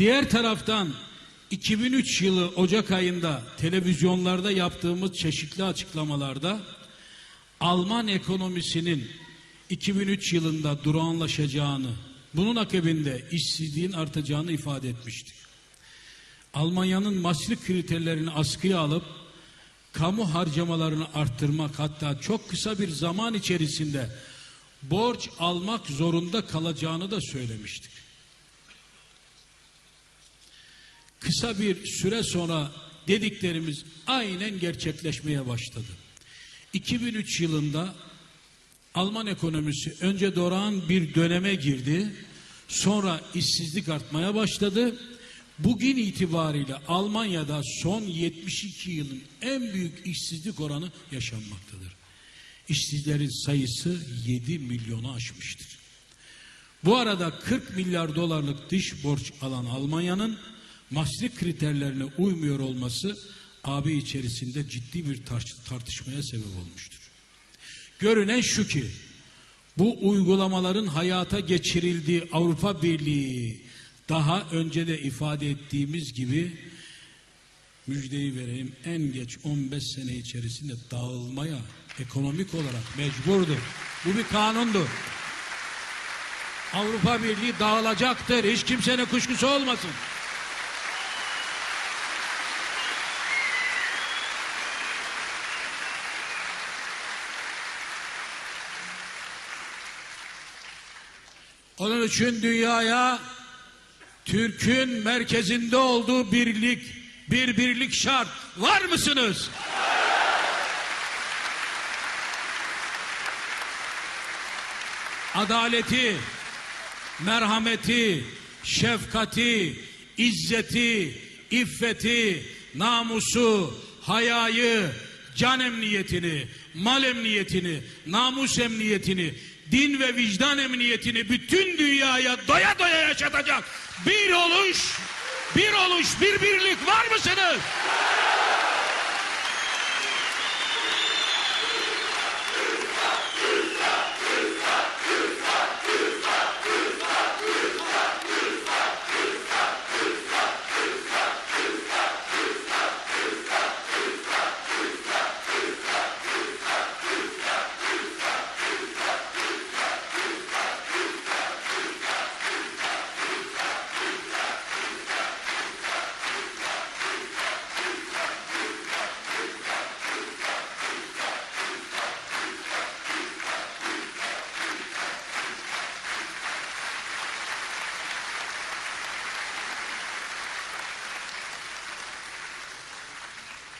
Diğer taraftan 2003 yılı Ocak ayında televizyonlarda yaptığımız çeşitli açıklamalarda Alman ekonomisinin 2003 yılında durağanlaşacağını, bunun akabinde işsizliğin artacağını ifade etmiştik. Almanya'nın Maastricht kriterlerini askıya alıp kamu harcamalarını arttırmak hatta çok kısa bir zaman içerisinde borç almak zorunda kalacağını da söylemiştik. Kısa bir süre sonra dediklerimiz aynen gerçekleşmeye başladı. 2003 yılında Alman ekonomisi önce durağan bir döneme girdi. Sonra işsizlik artmaya başladı. Bugün itibariyle Almanya'da son 72 yılın en büyük işsizlik oranı yaşanmaktadır. İşsizlerin sayısı 7 milyonu aşmıştır. Bu arada 40 milyar dolarlık dış borç alan Almanya'nın Maastricht kriterlerine uymuyor olması AB içerisinde ciddi bir tar- tartışmaya sebep olmuştur. Görünen şu ki bu uygulamaların hayata geçirildiği Avrupa Birliği daha önce de ifade ettiğimiz gibi müjdeyi vereyim en geç 15 sene içerisinde dağılmaya ekonomik olarak mecburdur. Bu bir kanundur. Avrupa Birliği dağılacaktır. Hiç kimsenin kuşkusu olmasın. Onun için dünyaya Türk'ün merkezinde olduğu birlik, bir birlik şart. Var mısınız? Adaleti, merhameti, şefkati, izzeti, iffeti, namusu, hayayı, can emniyetini, mal emniyetini, namus emniyetini, din ve vicdan emniyetini bütün dünyaya doya doya yaşatacak bir oluş, bir oluş, bir birlik var mısınız?